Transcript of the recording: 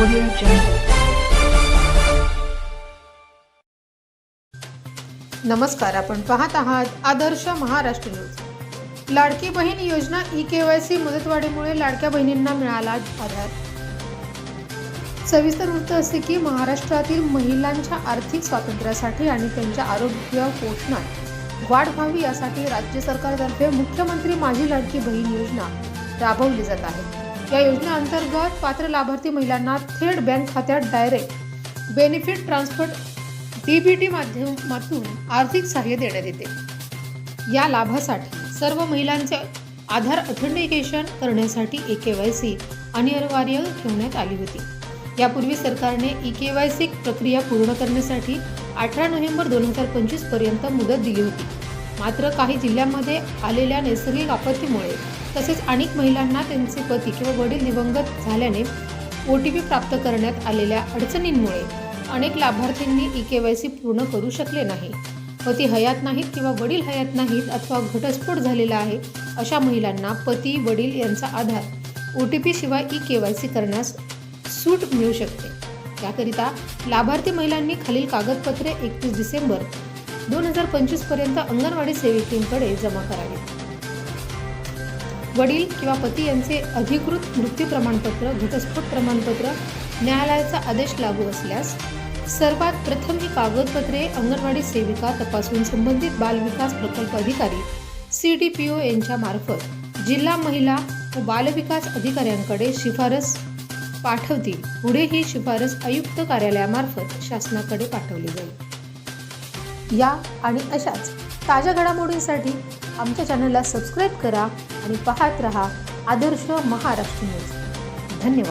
Audio नमस्कार आपण पाहत आहात आदर्श महाराष्ट्र न्यूज. लाडकी बहीण योजना ई केवायसी मुदतवाढीमुळे लाडक्या बहिणींना मिळाला आधार. सविस्तर वृत्त असे की महाराष्ट्रातील महिलांच्या आर्थिक स्वातंत्र्यासाठी आणि त्यांच्या आरोग्य पोषणात वाढ व्हावी यासाठी राज्य सरकारतर्फे मुख्यमंत्री माझी लाडकी बहीण योजना राबवली जात आहे. या योजनेअंतर्गत पात्र लाभार्थी महिलांना थेट बँक खात्यात डायरेक्ट बेनिफिट ट्रान्सफर डीबीटी माध्यमातून आर्थिक सहाय्य देण्यात येते. या लाभासाठी सर्व महिलांचे आधार ऑथेंटिकेशन करण्यासाठी ए के वाय सी अनिवार्य ठेवण्यात आली होती. यापूर्वी सरकारने ई के वाय सी प्रक्रिया पूर्ण करण्यासाठी अठरा नोव्हेंबर दोन हजार पंचवीसपर्यंत मुदत दिली होती. मात्र काही जिल्ह्यांमध्ये आलेल्या नैसर्गिक आपत्तीमुळे तसेच अनेक महिलांना त्यांचे पती किंवा वडील दिवंगत झाल्याने ओ टी पी प्राप्त करण्यात आलेल्या अडचणींमुळे अनेक लाभार्थींनी ई के वाय सी पूर्ण करू शकले नाही. पती हयात नाहीत किंवा वडील हयात नाहीत अथवा घटस्फोट झालेला आहे अशा महिलांना पती वडील यांचा आधार ओ टी पी शिवाय ई के वाय सी करण्यास सूट मिळू शकते. त्याकरिता लाभार्थी महिलांनी खालील कागदपत्रे एकतीस डिसेंबर दोन हजार पंचवीसपर्यंत अंगणवाडी सेविकेंकडे जमा करावे. वडील किंवा पती यांचे अधिकृत मृत्यू प्रमाणपत्र घटस्फोट प्रमाणपत्र न्यायालयाचा आदेश लागू असल्यास सर्वात प्रथम ही कागदपत्रे अंगणवाडी सेविका तपासून संबंधित बालविकास प्रकल्प अधिकारी सी डी पी ओ यांच्या मार्फत जिल्हा महिला व बालविकास अधिकाऱ्यांकडे शिफारस पाठवतील. पुढे ही शिफारस आयुक्त कार्यालयामार्फत शासनाकडे पाठवली जाईल. या आणि अशाच ताज्या घडामोडींसाठी आमच्या चॅनलला सबस्क्राईब करा आणि पाहत रहा आदर्श महाराष्ट्र न्यूज. धन्यवाद.